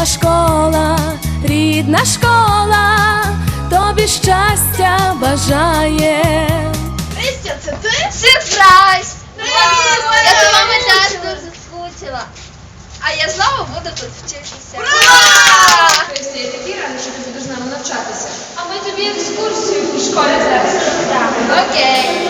Школа, школа, рідна школа, тобі щастя бажає. Христя, це ти? Сюрприз! Привіт! Я за вами теж дуже скучила. А я знову буду тут вчитися. Христя, я такий радий, що ти будеш з нами навчатися. А ми тобі екскурсію у школі зараз. Окей.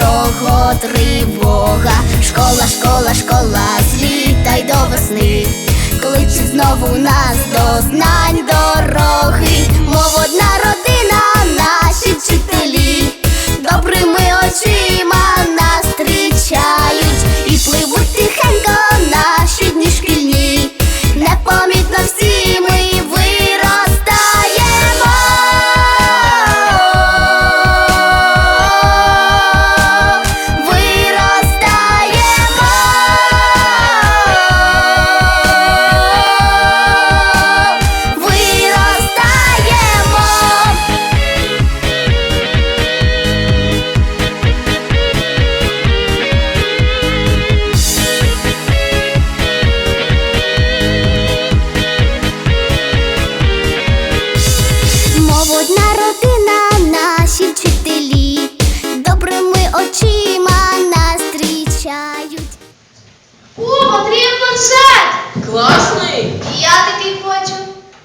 першого тривога. Школа, школа, школа, злітай до весни, кличе знову нас до одна наші вчителі, добрими очима нас зустрічають. О, Андрій планшет! Класний! І я такий хочу.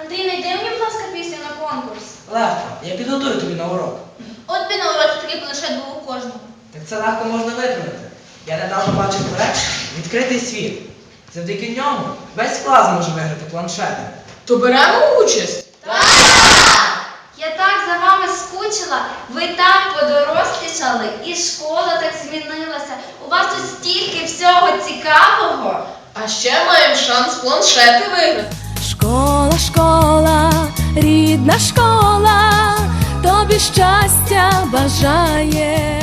Андрій, найди мені, будь ласка, пісню на конкурс. Легко, я підготую тобі на урок. От би на уроці такий планшет був у кожного. Так це легко можна виконати. Я недавно бачив проект відкритий світ. Завдяки ньому весь клас може виграти планшети. То беремо участь. Я так за вами скучила, ви так подорослішали, і школа так змінилася. У вас тут стільки всього цікавого. А ще маємо шанс планшети виграти. Школа, школа, рідна школа, тобі щастя бажає.